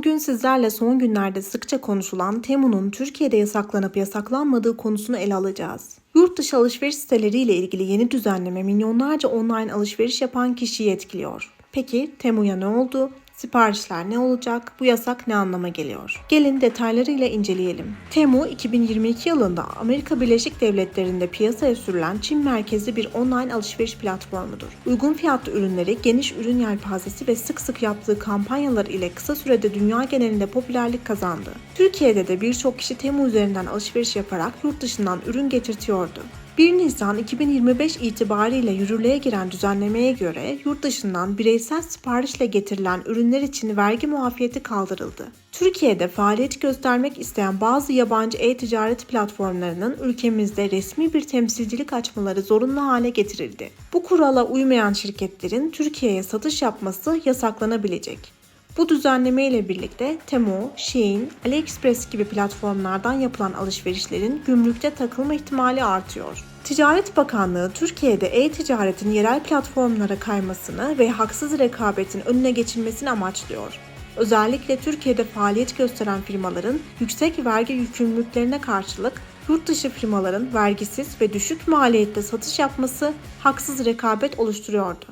Bugün sizlerle son günlerde sıkça konuşulan Temu'nun Türkiye'de yasaklanıp yasaklanmadığı konusunu ele alacağız. Yurt dışı alışveriş siteleriyle ilgili yeni düzenleme milyonlarca online alışveriş yapan kişiyi etkiliyor. Peki Temu'ya ne oldu? Siparişler ne olacak? Bu yasak ne anlama geliyor? Gelin detaylarıyla inceleyelim. Temu 2022 yılında Amerika Birleşik Devletleri'nde piyasaya sürülen Çin merkezli bir online alışveriş platformudur. Uygun fiyatlı ürünleri, geniş ürün yelpazesi ve sık sık yaptığı kampanyalar ile kısa sürede dünya genelinde popülerlik kazandı. Türkiye'de de birçok kişi Temu üzerinden alışveriş yaparak yurt dışından ürün getirtiyordu. 1 Nisan 2025 itibariyle yürürlüğe giren düzenlemeye göre yurt dışından bireysel siparişle getirilen ürünler için vergi muafiyeti kaldırıldı. Türkiye'de faaliyet göstermek isteyen bazı yabancı e-ticaret platformlarının ülkemizde resmi bir temsilcilik açmaları zorunlu hale getirildi. Bu kurala uymayan şirketlerin Türkiye'ye satış yapması yasaklanabilecek. Bu düzenleme ile birlikte Temu, Shein, AliExpress gibi platformlardan yapılan alışverişlerin gümrükte takılma ihtimali artıyor. Ticaret Bakanlığı Türkiye'de e-ticaretin yerel platformlara kaymasını ve haksız rekabetin önüne geçilmesini amaçlıyor. Özellikle Türkiye'de faaliyet gösteren firmaların yüksek vergi yükümlülüklerine karşılık yurt dışı firmaların vergisiz ve düşük maliyette satış yapması haksız rekabet oluşturuyordu.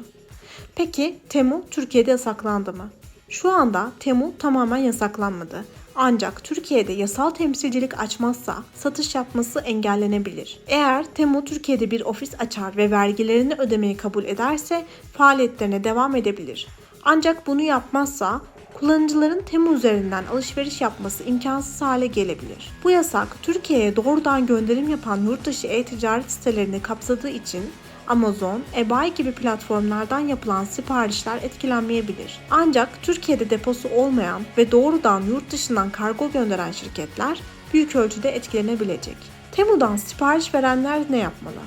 Peki Temu Türkiye'de yasaklandı mı? Şu anda Temu tamamen yasaklanmadı. Ancak Türkiye'de yasal temsilcilik açmazsa satış yapması engellenebilir. Eğer Temu Türkiye'de bir ofis açar ve vergilerini ödemeyi kabul ederse faaliyetlerine devam edebilir. Ancak bunu yapmazsa kullanıcıların Temu üzerinden alışveriş yapması imkansız hale gelebilir. Bu yasak Türkiye'ye doğrudan gönderim yapan yurtdışı e-ticaret sitelerini kapsadığı için Amazon, eBay gibi platformlardan yapılan siparişler etkilenmeyebilir. Ancak Türkiye'de deposu olmayan ve doğrudan yurt dışından kargo gönderen şirketler büyük ölçüde etkilenebilecek. Temu'dan sipariş verenler ne yapmalı?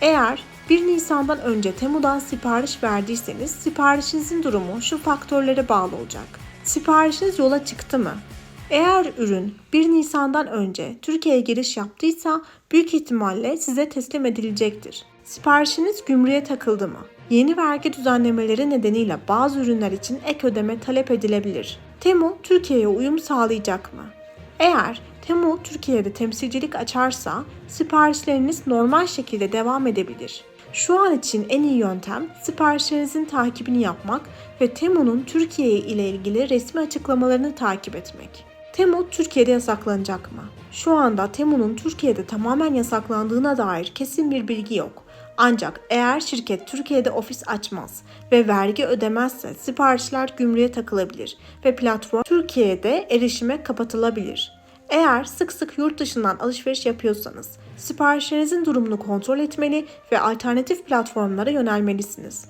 Eğer 1 Nisan'dan önce Temu'dan sipariş verdiyseniz siparişinizin durumu şu faktörlere bağlı olacak. Siparişiniz yola çıktı mı? Eğer ürün 1 Nisan'dan önce Türkiye'ye giriş yaptıysa büyük ihtimalle size teslim edilecektir. Siparişiniz gümrüğe takıldı mı? Yeni vergi düzenlemeleri nedeniyle bazı ürünler için ek ödeme talep edilebilir. Temu Türkiye'ye uyum sağlayacak mı? Eğer Temu Türkiye'de temsilcilik açarsa siparişleriniz normal şekilde devam edebilir. Şu an için en iyi yöntem siparişlerinizin takibini yapmak ve Temu'nun Türkiye ile ilgili resmi açıklamalarını takip etmek. Temu Türkiye'de yasaklanacak mı? Şu anda Temu'nun Türkiye'de tamamen yasaklandığına dair kesin bir bilgi yok. Ancak eğer şirket Türkiye'de ofis açmaz ve vergi ödemezse siparişler gümrüğe takılabilir ve platform Türkiye'de erişime kapatılabilir. Eğer sık sık yurt dışından alışveriş yapıyorsanız siparişlerinizin durumunu kontrol etmeli ve alternatif platformlara yönelmelisiniz.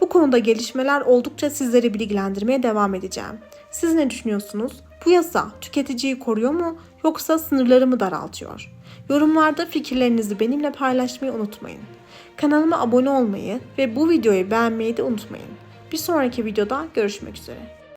Bu konuda gelişmeler oldukça sizleri bilgilendirmeye devam edeceğim. Siz ne düşünüyorsunuz? Bu yasa tüketiciyi koruyor mu yoksa sınırları mı daraltıyor? Yorumlarda fikirlerinizi benimle paylaşmayı unutmayın. Kanalıma abone olmayı ve bu videoyu beğenmeyi de unutmayın. Bir sonraki videoda görüşmek üzere.